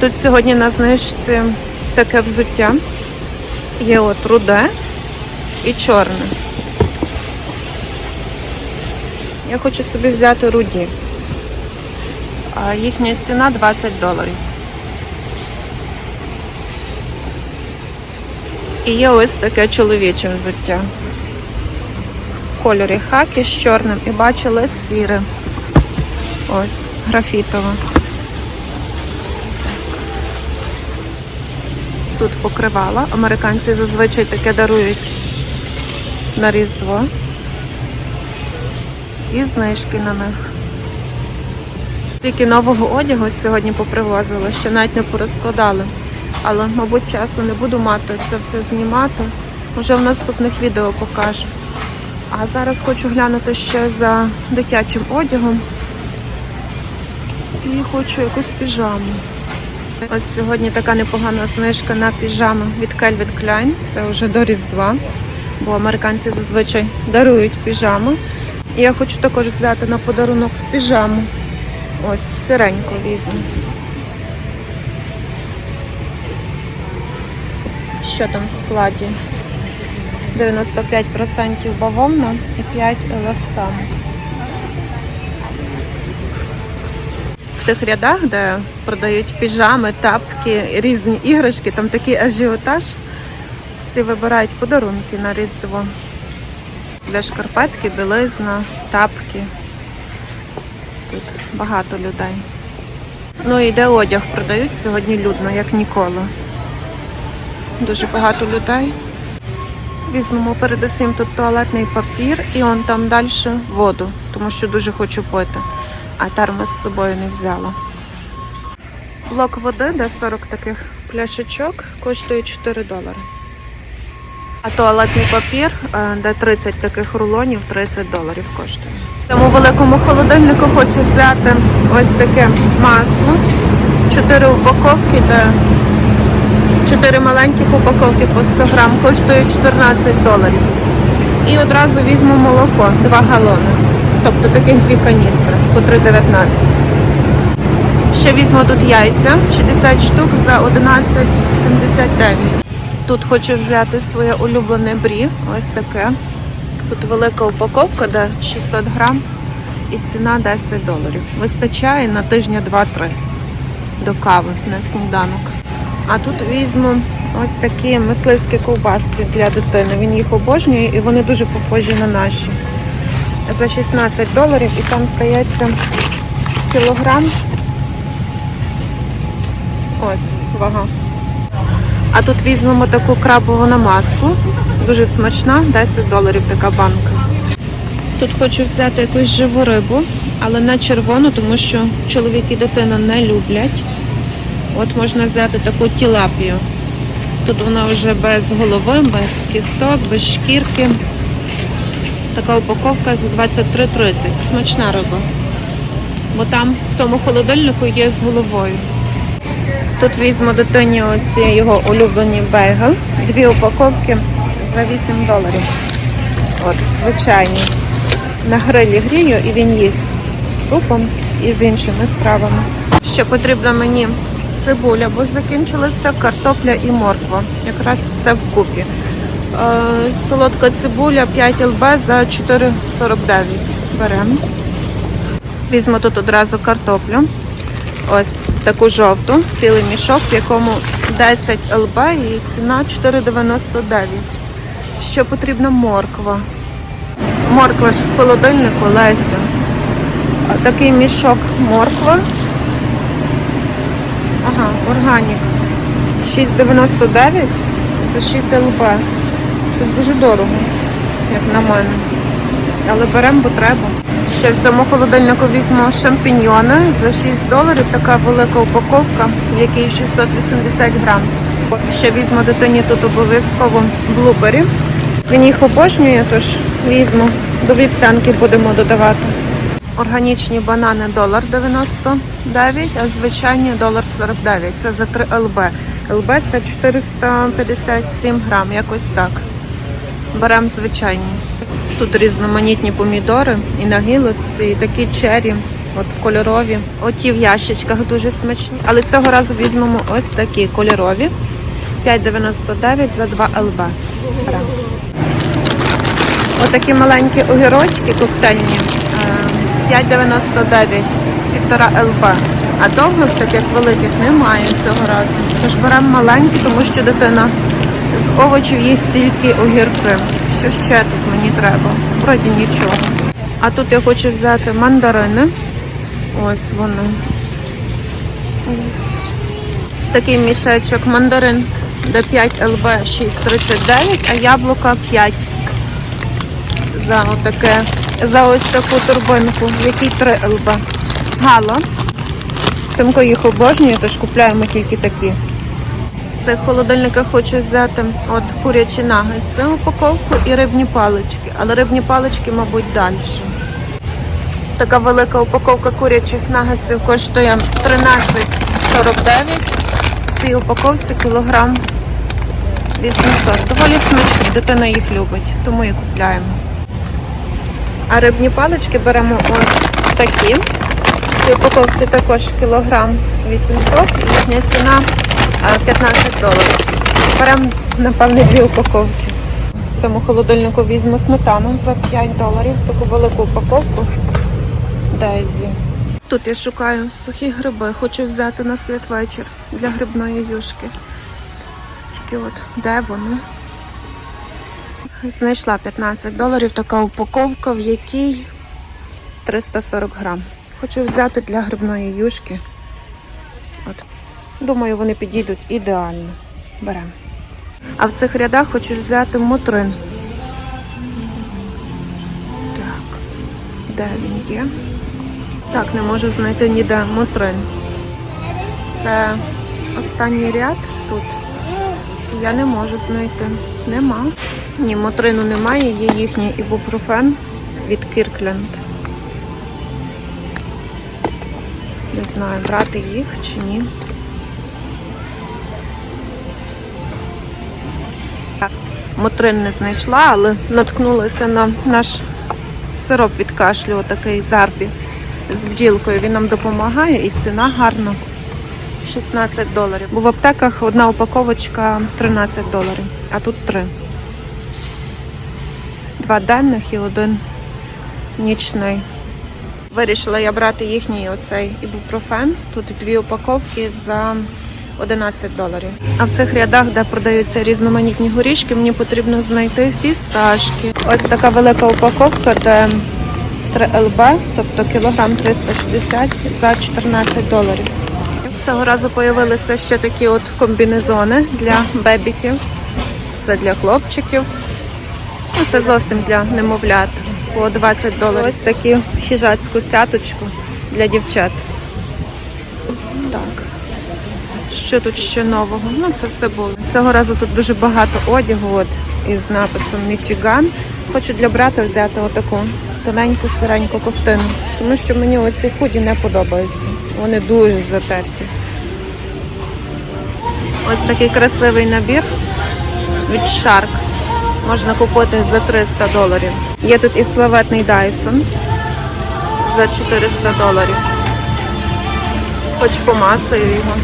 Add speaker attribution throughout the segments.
Speaker 1: Тут сьогодні на знижці таке взуття. Є от руде і чорне. Я хочу собі взяти руді. А їхня ціна 20 доларів. І є ось таке чоловіче взуття. В кольорі хакі з чорним і бачила сіре. Ось, графітове. Тут покривала. Американці зазвичай таке дарують на Різдво. І знижки на них. Тільки нового одягу сьогодні попривозили, що навіть не порозкладали. Але, мабуть, часу не буду мати це все знімати. Вже в наступних відео покажу. А зараз хочу глянути ще за дитячим одягом. І хочу якусь піжаму. Ось сьогодні така непогана знижка на піжами від Calvin Klein. Це вже до Різдва, бо американці зазвичай дарують піжами. І я хочу також взяти на подарунок піжаму. Ось сиреньку візьму. Що там в складі? 95% бавовна і 5 еластан. Тих рядах, де продають піжами, тапки, різні іграшки, там такий ажіотаж. Всі вибирають подарунки на Різдво. Для шкарпетки, білизна, тапки. Тут багато людей. Ну і де одяг продають сьогодні людно, як ніколи. Дуже багато людей. Візьмемо передусім тут туалетний папір і он там далі воду, тому що дуже хочу пити. А термос з собою не взяла. Блок води, де 40 таких пляшечок, коштує 4 долари. А туалетний папір, е, де 30 таких рулонів, 30 доларів коштує. В цьому великому холодильнику хочу взяти ось таке масло. 4 упаковки, де 4 маленьких упаковки по 100 грам коштує 14 доларів. І одразу візьму молоко 2 галони. Тобто таких дві каністри по 3,19. Ще візьму тут яйця 60 штук за 11,79. Тут хочу взяти своє улюблене брі. Ось таке. Тут велика упаковка, де 600 грам і ціна 10 доларів. Вистачає на тижня 2-3 до кави на сніданок. А тут візьму ось такі мисливські ковбаски для дитини. Він їх обожнює і вони дуже похожі на наші. За 16 доларів і там стається кілограм. Ось вага. А тут візьмемо таку крабову намазку. Дуже смачна, 10 доларів така банка. Тут хочу взяти якусь живу рибу, але не червону, тому що чоловік і дитина не люблять. От можна взяти таку тілапію. Тут вона вже без голови, без кісток, без шкірки. Така упаковка за 23,30. Смачна риба. Бо там в тому холодильнику є з головою. Тут візьму дитині оці його улюблені бейгл. Дві упаковки за 8 доларів. От, звичайні. На грилі грію і він їсть з супом і з іншими стравами. Ще потрібно мені цибуля, бо закінчилася картопля і морква. Якраз все вкупі. Е, солодка цибуля 5 ЛБ за 4,49. Беремо. Візьму тут одразу картоплю. Ось таку жовту, цілий мішок, в якому 10 ЛБ і ціна 4,99. Що потрібна морква. Морква ж в холодильнику Леся. Такий мішок морква. Ага, органік. 6,99 за 6 ЛБ. Щось дуже дорого, як на мене. Але беремо, бо треба. Ще в цьому холодильнику візьму шампіньйони за 6 доларів. Така велика упаковка, в якій 680 грам. Ще візьму дитині тут обов'язково блубері. Він їх обожнює, тож візьму. До вівсянки будемо додавати. Органічні банани долар 99, а звичайні долар 49. Це за 3 ЛБ. ЛБ це 457 грам, якось так. Беремо звичайні. Тут різноманітні помідори і на гілоці, і такі чері От кольорові. Оті в ящичках дуже смачні. Але цього разу візьмемо ось такі кольорові. 5,99 за 2 ЛБ. Отакі маленькі огірочки коктейльні. е, 5,99, півтора ЛБ. А довгих таких великих немає цього разу. Тож беремо маленькі, тому що дитина з овочів їсть тільки огірки. Що ще тут мені треба? Вроді нічого. А тут я хочу взяти мандарини. Ось вони. Ось. Такий мішечок мандарин до 5 ЛБ 6,39, а яблука 5 за отаке, за ось таку турбинку, в якій 3 ЛБ. Гало. Тимко їх обожнює, тож купляємо тільки такі. Цих холодильниках хочу взяти от курячі нагетси, упаковку і рибні палички. Але рибні палички, мабуть, далі. Така велика упаковка курячих нагетсів коштує 13,49. В цій упаковці кілограм 800. Доволі смачні, дитина їх любить, тому і купляємо. А рибні палички беремо ось такі. В цій упаковці також кілограм 800 і їхня ціна 15 доларів. Беремо, напевне, дві упаковки. В цьому холодильнику візьму сметану за 5 доларів, таку велику упаковку. Дезі. Тут я шукаю сухі гриби, хочу взяти на святвечір для грибної юшки. Тільки от де вони? Знайшла 15 доларів така упаковка, в якій 340 грам. Хочу взяти для грибної юшки. От. Думаю, вони підійдуть ідеально. Беремо. А в цих рядах хочу взяти мотрин. Так, де він є? Так, не можу знайти ніде мотрин. Це останній ряд тут. Я не можу знайти. Нема. Ні, мотрину немає, є їхній ібупрофен від Кіркленд. Не знаю, брати їх чи ні. Мотрин не знайшла, але наткнулася на наш сироп від кашлю, такий зарбі з бджілкою. Він нам допомагає і ціна гарна. 16 доларів. Бо в аптеках одна упаковочка 13 доларів, а тут 3. Два денних і один нічний. Вирішила я брати їхній оцей ібупрофен. Тут дві упаковки за 11 доларів. А в цих рядах, де продаються різноманітні горішки, мені потрібно знайти фісташки. Ось така велика упаковка, де 3 ЛБ, тобто кілограм 360 за 14 доларів. Цього разу з'явилися ще такі от комбінезони для бебіків. Це для хлопчиків. Ну, це зовсім для немовлят. По 20 доларів. Ось таку хіжацьку цяточку для дівчат. Так. Що тут ще нового? Ну, це все було. Цього разу тут дуже багато одягу от, із написом Мічиган. Хочу для брата взяти отаку тоненьку сиреньку ковтину, тому що мені оці худі не подобаються. Вони дуже затерті. Ось такий красивий набір від Shark. Можна купити за 300 доларів. Є тут і славетний Dyson за 400 доларів. Хоч помацаю його.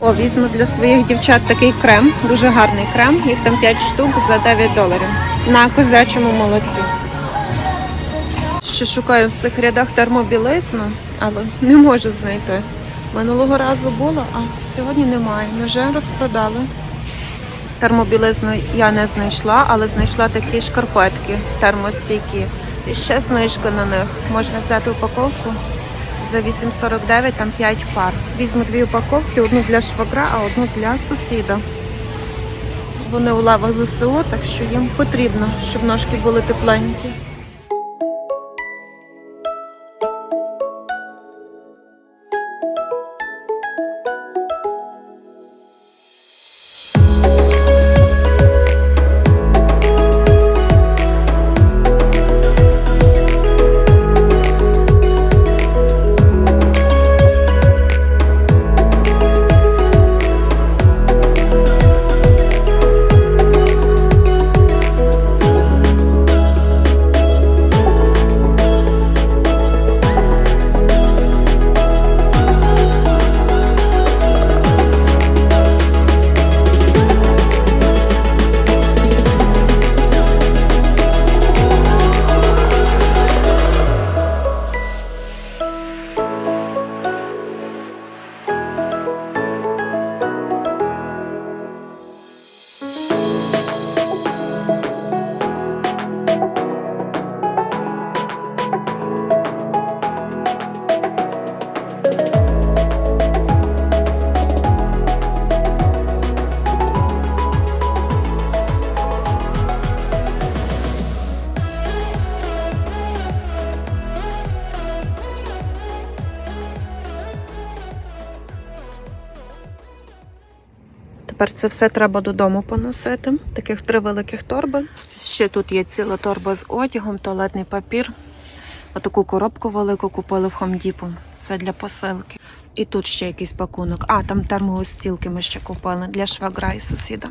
Speaker 1: О, візьму для своїх дівчат такий крем, дуже гарний крем. Їх там 5 штук за 9 доларів. На козячому молоці. Ще шукаю в цих рядах термобілизну, але не можу знайти. Минулого разу було, а сьогодні немає. Вже розпродали. Термобілизну я не знайшла, але знайшла такі шкарпетки термостійкі. І ще знижка на них. Можна взяти упаковку за 8,49, там 5 пар. Візьму дві упаковки, одну для швагра, а одну для сусіда. Вони у лавах ЗСУ, так що їм потрібно, щоб ножки були тепленькі. Тепер це все треба додому поносити. Таких три великих торби. Ще тут є ціла торба з одягом, туалетний папір. Отаку коробку велику купили в Хомдіпу. Це для посилки. І тут ще якийсь пакунок. А, там термоустілки ми ще купили для швагра і сусіда.